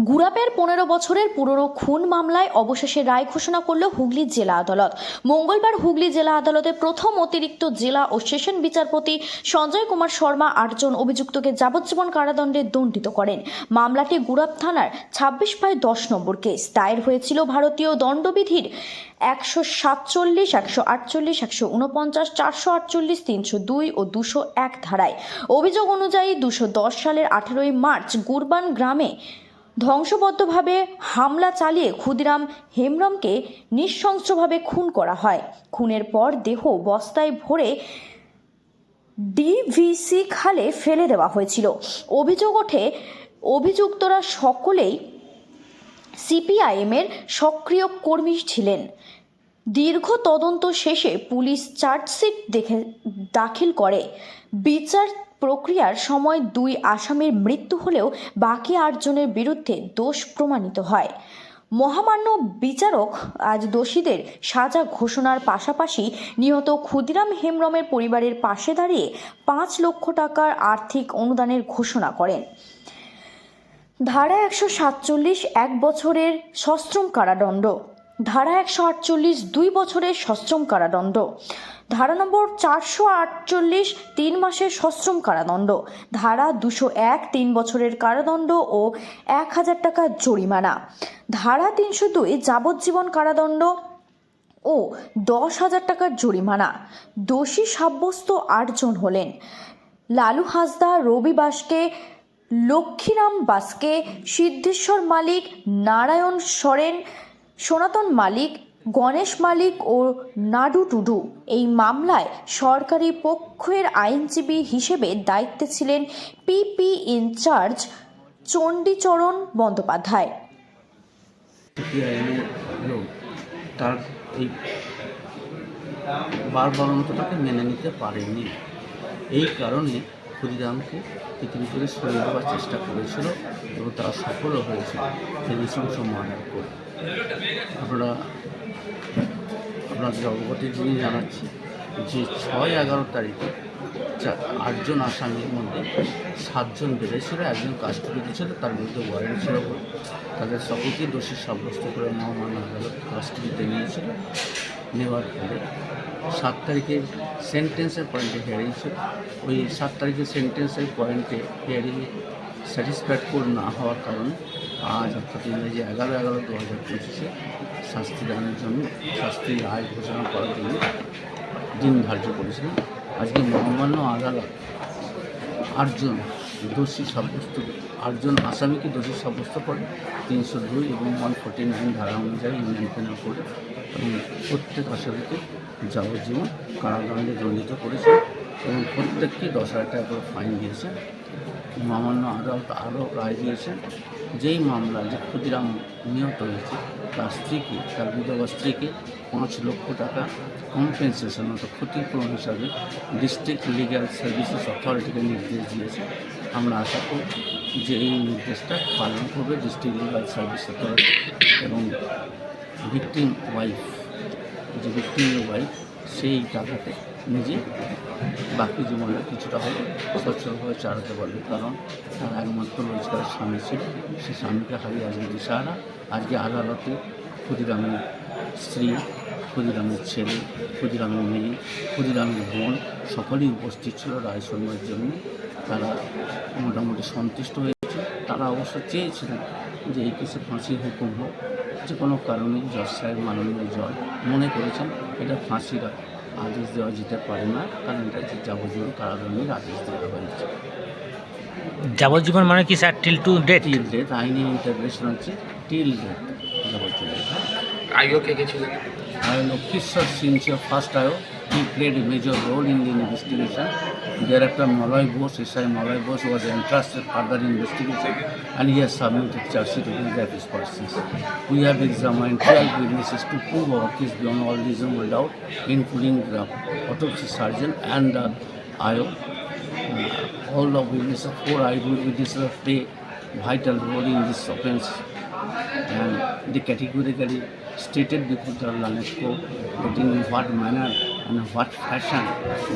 গুরাপের পনেরো বছরের পুরনো খুন মামলায় অবশেষে রায় ঘোষণা করল হুগলি জেলা আদালত। মঙ্গলবার হুগলি জেলা আদালতে প্রথম অতিরিক্ত জেলা ও সেশন বিচারপতি সঞ্জয় কুমার শর্মা আটজন অভিযুক্তকে যাবজ্জীবন কারাদণ্ডে দণ্ডিত করেন। মামলাটি গুরাপ থানার ছাব্বিশ বাই দশ নম্বর কেস। দায়ের হয়েছিল ভারতীয় দণ্ডবিধির একশো সাতচল্লিশ, একশো আটচল্লিশ, একশো উনপঞ্চাশ চারশো আটচল্লিশ, তিনশো দুই ও দুশো এক ধারায়। অভিযোগ অনুযায়ী দুশো দশ সালের আঠেরোই মার্চ গুরবান গ্রামে ধ্বংসবদ্ধভাবে হামলা চালিয়ে ক্ষুদিরাম হেমরমকে নৃশংসভাবে খুন করা হয়। খুনের পর দেহ বস্তায় ভরে ডিভিসি খালে ফেলে দেওয়া হয়েছিল। অভিযোগ ওঠে, অভিযুক্তরা সকলেই সিপিআইএমের সক্রিয় কর্মী ছিলেন। দীর্ঘ তদন্ত শেষে পুলিশ চার্জশিট দেখে দাখিল করে। বিচার প্রক্রিয়ার সময় দুই আসামির মৃত্যু হলেও বাকি আটজনের বিরুদ্ধে দোষ প্রমাণিত হয়। মহামান্য বিচারক আজ দোষীদের সাজা ঘোষণার পাশাপাশি নিহত ক্ষুদিরাম হেমরমের পরিবারের পাশে দাঁড়িয়ে পাঁচ লক্ষ টাকার আর্থিক অনুদানের ঘোষণা করেন। ধারা একশো সাতচল্লিশ এক বছরের সশ্রম কারাদণ্ড। ধারা একশো আটচল্লিশ দুই বছরের সশ্রম কারাদণ্ড। ধারা নম্বর চারশো আটচল্লিশ তিন মাসের সশ্রম কারাদণ্ড। ধারা দুশো এক তিন বছরের কারাদণ্ড ও এক হাজার টাকা জরিমানা। ধারা তিনশো দুই যাবজ্জীবন কারাদণ্ড ও দশ হাজার টাকার জরিমানা। দোষী সাব্যস্ত আটজন হলেন লালু হাসদা, রবি বাসকে, লক্ষ্মীরাম বাসকে, সিদ্ধেশ্বর মালিক, নারায়ণ সরেন সনাতন মালিক, গণেশ মালিক ও নাডু টুডু এই মামলায় সরকারি পক্ষের আইনজীবী হিসেবে দায়িত্বে ছিলেন পিপি ইনচার্জ চণ্ডীচরণ বন্দ্যোপাধ্যায়। তার এই বারবারন্তটাকে মেনে নিতে পারেনি। এই কারণে ক্ষুদিরামকে পৃথিবী থেকে সরিয়ে দেওয়ার চেষ্টা করেছিল এবং তারা সফলও হয়েছিল সেই নৃশংস মার্ডার করে আপনারা, আপনাদের অবগতির জন্য জানাচ্ছি যে ছয় এগারো তারিখে আটজন আসামির মধ্যে সাতজন বেড়েছিল, একজন কাস্টডিতে ছিল তার বিরুদ্ধে ওয়ারেন্ট ছিল। তাদের সকলকেই দোষী সাব্যস্ত করে মহামান্য আদালত কাস্টডিতে নিয়েছিল। নেওয়ার পরে সাত তারিখে সেন্টেন্সের পয়েন্টে হিয়ারিং ছিল। ওই সাত তারিখে সেন্টেন্সের পয়েন্টে স্যাটিসফাইড করে না হওয়ার কারণে আজ অর্থাৎ ইংরেজি এগারো এগারো দু হাজার পঁচিশে শাস্তি দানের জন্য, শাস্তি রায় ঘোষণা করার জন্য দিন ধার্য করেছিলেন আজকে মহামান্য আদালত আটজন দোষী সাব্যস্ত, আটজন আসামিকে দোষী সাব্যস্ত করে তিনশো দুই এবং ওয়ান ফোর্টি নাইন ধারা অনুযায়ী ইউনিয়ন পেনাল করে এবং প্রত্যেক আসামিকে যাবজ্জীবন কারাদণ্ডে দণ্ডিত করেছে এবং প্রত্যেককে দশ হাজার টাকা করে ফাইন দিয়েছে। মহামান্য আদালত আরও রায় দিয়েছেন যেই মামলা যে ক্ষুদিরাম নিহত হয়েছে, তার স্ত্রীকে, তার বিধবা স্ত্রীকে পাঁচ লক্ষ টাকা কম্পেনসেশন অর্থাৎ ক্ষতিপূরণ হিসাবে ডিস্ট্রিক্ট লিগ্যাল সার্ভিসেস অথরিটিকে নির্দেশ দিয়েছে। আমরা আশা করি যে এই নির্দেশটা পালন করবে ডিস্ট্রিক্ট লিগ্যাল সার্ভিস অথরিটি এবং ভিকটিম ওয়াইফ যে ভিকটিম ওয়াইফ সেই টাকাতে নিজে বাকি জীবনে কিছুটা হলে সচ্ছলভাবে চালাতে পারবে কারণ তার একমাত্র রোজগারের স্বামী ছিল, সে স্বামীকে হারিয়ে আজকে দিশাহারা আজকে আদালতে ক্ষুদিরামের স্ত্রী, ক্ষুদিরামের ছেলে, ক্ষুদিরামের মেয়ে, ক্ষুদিরামের বোন সকলেই উপস্থিত ছিল রায় শোনবার জন্য। তারা মোটামুটি সন্তুষ্ট হয়েছে। তারা অবশ্য চেয়েছিলেন যে এই কেসে ফাঁসির হুকুম হোক যে কোনো কারণে জজ সাহেব মাননীয় জজ মনে করেছেন এটা ফাঁসির আদেশ দেওয়া যেতে পারে না কারণ এটা যে যাবজ্জীবন কারাদণ্ডের আদেশ দেওয়া হয়েছে। যাবজ্জীবন মানে কি sir? Till to date till date আইনি ইন্টারভেশন হচ্ছে টিল ডেট যাবজ্জীবন। আয়োগ কে কে ছিলেন I know Kishore ফার্স্ট আয়োগ he played a major role in the investigation. Thereafter, Malay Bose, SI Malay Bose was entrusted further investigation and he has submitted charge sheet against his persons. We have examined 12 witnesses to prove our case beyond all reasonable doubt, including the autopsy surgeon and the IO. Uh, all the witnesses, four eyewitnesses play vital role in this offense and they categorically stated before the court that in what manner and what fashion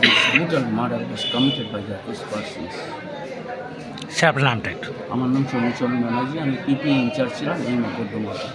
this brutal murder was committed by the accused persons. Sir আপনার নামটা একটু আমার নাম চন্দ্রচরণ ব্যানার্জি আমি পিপি in charge ছিলাম এই মোকদ্দমাতে